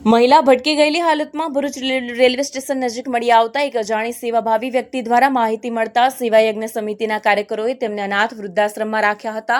મહિલા ભટકી ગયેલી હાલતમાં ભરૂચ રેલવે સ્ટેશન નજીક મળી આવતા એક અજાણી સેવાભાવી વ્યક્તિ દ્વારા માહિતી મળતા સેવાયજ્ઞ સમિતિના કાર્યકરોએ તેમને અનાથ વૃદ્ધાશ્રમમાં રાખ્યા હતા.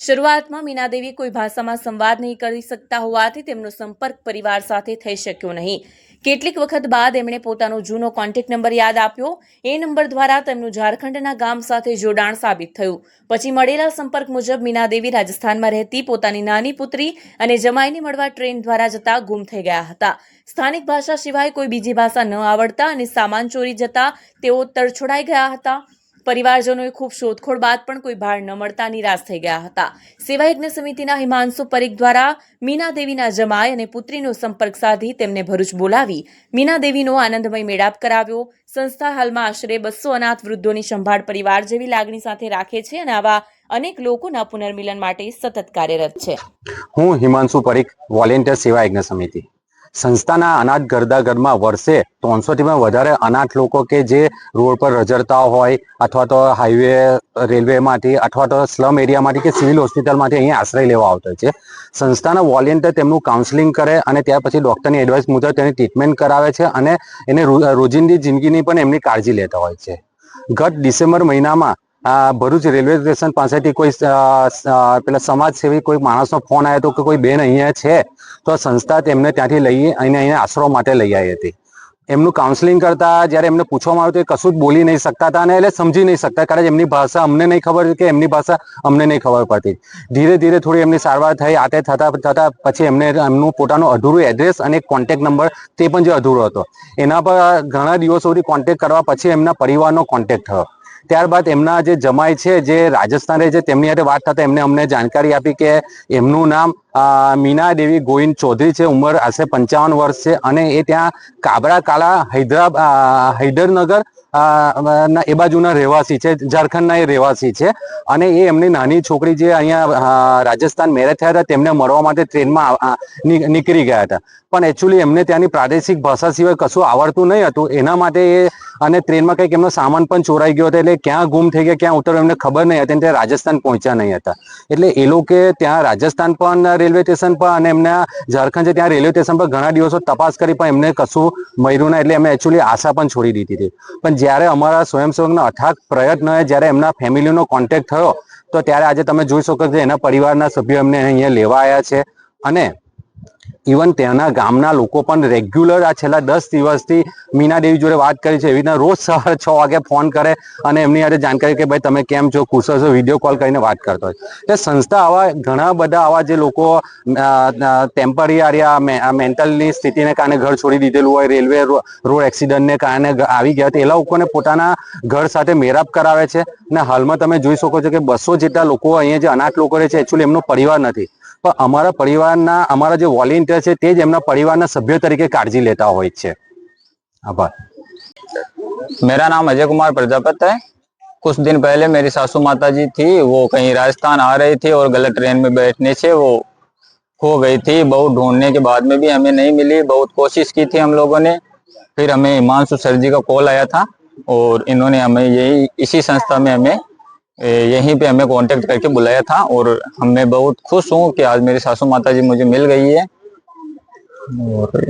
શરૂઆતમાં મીનાદેવી કોઈ ભાષામાં સંવાદ નહીં કરી શકતા હોવાથી તેમનો સંપર્ક પરિવાર સાથે થઈ શક્યો નહીં. કેટલીક વખત બાદ એમણે પોતાનો જૂનો કોન્ટેક્ટ નંબર યાદ આપ્યો. એ નંબર દ્વારા તેમનું ઝારખંડના ગામ સાથે જોડાણ સાબિત થયું. પછી મળેલા સંપર્ક મુજબ મીનાદેવી રાજસ્થાનમાં રહેતી પોતાની નાની પુત્રી અને જમાઈને મળવા ટ્રેન દ્વારા જતા ગુમ થઈ ગયા હતા. સ્થાનિક ભાષા સિવાય કોઈ બીજી ભાષા ન આવડતા અને સામાન ચોરી જતા તેઓ તરછોડાઈ ગયા હતા. પરિવારજનોએ ખૂબ શોધખોળ બાદ પણ કોઈ ભાર ન મળતા નિરાશ થઈ ગયા હતા. સેવાયજ્ઞ સમિતિના હિમાંશુ પરીખ દ્વારા મીના દેવીના જમાય અને પુત્રીનો સંપર્ક સાધી તેમને ભરૂચ બોલાવી. મીના દેવીનો આનંદમય મેળાપ કરાવ્યો. સંસ્થા હાલમાં આશરે બસો અનાથ વૃદ્ધોની સંભાળ પરિવાર જેવી લાગણી સાથે રાખે છે અને આવા અનેક લોકોના પુનર્મિલન માટે સતત કાર્યરત છે. હું હિમાંશુ પરીખ, વોલેન્ટિયર સેવાયજ્ઞ સમિતિ. સંસ્થાના અનાથ ગરદાગરમાં વર્ષે ત્રણસોથી પણ વધારે અનાથ લોકો કે જે રોડ પર રજડતા હોય અથવા તો હાઈવે રેલવેમાંથી અથવા તો સ્લમ એરિયામાંથી કે સિવિલ હોસ્પિટલમાંથી અહીંયા આશ્રય લેવા આવતો છે. સંસ્થાના વોલેન્ટિયર તેમનું કાઉન્સેલિંગ કરે અને ત્યાર પછી ડૉક્ટરની એડવાઇસ મુજબ તેની ટ્રીટમેન્ટ કરાવે છે અને એને રોજિંદી જિંદગીની પણ એમની કાળજી લેતા હોય છે. ગત ડિસેમ્બર મહિનામાં આ ભરૂચ રેલવે સ્ટેશન પાસેથી કોઈ પેલા સમાજસેવી કોઈ માણસનો ફોન આવ્યો હતો કે કોઈ બેન અહીંયા છે, તો સંસ્થા તેમને ત્યાંથી લઈ અને અહીંયા આશરો માટે લઈ આવી હતી. એમનું કાઉન્સેલિંગ કરતા જ્યારે એમને પૂછવામાં આવ્યું તો એ કશું જ બોલી નહીં શકતા હતા અને એટલે સમજી નહીં શકતા કારણ કે એમની ભાષા અમને નહીં ખબર કે એમની ભાષા અમને નહીં ખબર પડતી. ધીરે ધીરે થોડી એમની સારવાર થઈ આતે થતા થતા પછી એમને એમનું પોતાનું અધૂરું એડ્રેસ અને કોન્ટેક્ટ નંબર તે પણ જે અધૂરો હતો. એના પર ઘણા દિવસો સુધી કોન્ટેક્ટ કરવા પછી એમના પરિવારનો કોન્ટેક્ટ થયો. ત્યારબાદ એમના જે જમાઈ છે, જે રાજસ્થાન રહે છે તેમની સાથે વાત થતા, એમને અમને જાણકારી આપી કે એમનું નામ મીના દેવી ગોવિંદ ચૌધરી છે, ઉંમર આશરે પંચાવન વર્ષ છે અને એ ત્યાં કાબરા કાલા હૈદરાબાદ હૈદરનગર ના, એ બાજુના રહેવાસી છે, ઝારખંડના એ રહેવાસી છે અને એ એમની નાની છોકરી જે અહીંયા રાજસ્થાન મેરેજ થયા હતા, તેમને મળવા માટે ટ્રેનમાં નીકળી ગયા હતા. પણ એકચ્યુઅલી એમને ત્યાંની પ્રાદેશિક ભાષા સિવાય કશું આવડતું નહીં હતું, એના માટે એ અને ટ્રેનમાં કંઈક એમનો સામાન પણ ચોરાઈ ગયો હતો, એટલે ક્યાં ગુમ થઈ ગયા, ક્યાં ઉતર્યો એમને ખબર નહીં હતી ત્યાં રાજસ્થાન પહોંચ્યા નહીં હતા. એટલે એ લોકો ત્યાં રાજસ્થાન પણ રેલવે સ્ટેશન પર અને એમના ઝારખંડ છે ત્યાં રેલવે સ્ટેશન પર ઘણા દિવસો તપાસ કરી, પણ એમને કશું મળ્યું ના એટલે એમને એકચ્યુઅલી આશા પણ છોડી દીધી હતી. પણ જ્યારે અમારા સ્વયંસેવકના અથાગ પ્રયત્નોએ જ્યારે એમના ફેમિલીનો કોન્ટેક્ટ થયો, તો ત્યારે આજે તમે જોઈ શકો કે એના પરિવારના સભ્યો એમને અહીંયા લેવા આવ્યા છે. અને ઇવન ત્યાંના ગામના લોકો પણ રેગ્યુલર આ છેલ્લા દસ દિવસથી મીનાદેવી જોડે વાત કરી છે. એવી રીતના રોજ સવારે છ વાગે ફોન કરે અને એમની આજે જાણકારી કે ભાઈ તમે કેમ છો? કુશળ છો વીડિયો કોલ કરીને વાત કરતો હોય. એટલે સંસ્થા આવા ઘણા બધા આવા જે લોકો ટેમ્પરરી મેન્ટલની સ્થિતિને કારણે ઘર છોડી દીધેલું હોય રેલવે રોડ એક્સિડન્ટને કારણે આવી ગયા હતા એ લોકોને પોતાના ઘર સાથે મેરાપ કરાવે છે. અને હાલમાં તમે જોઈ શકો છો કે બસો જેટલા લોકો અહીંયા જે અનાથ લોકો રહે છે એકચ્યુઅલી એમનો પરિવાર નથી. પણ અમારા પરિવારના અમારા જે વોલેન્ટિયર છે તે જ એમના પરિવારના સભ્ય તરીકે કાળજી લેતા હોય છે આભાર मेरा नाम अजय कुमार प्रजापत है कुछ दिन पहले मेरी सासू माता जी थी वो कहीं राजस्थान आ रही थी और गलत ट्रेन में बैठने से वो खो गई थी बहुत ढूंढने के बाद में भी हमें नहीं मिली बहुत कोशिश की थी हम लोगों ने फिर हमें हिमांशु सर जी का कॉल आया था और इन्होंने हमें यही इसी संस्था में हमें ए, यहीं पे हमें कांटेक्ट करके बुलाया था और हम मैं बहुत खुश हूँ कि आज मेरी सासू माता जी मुझे मिल गई है और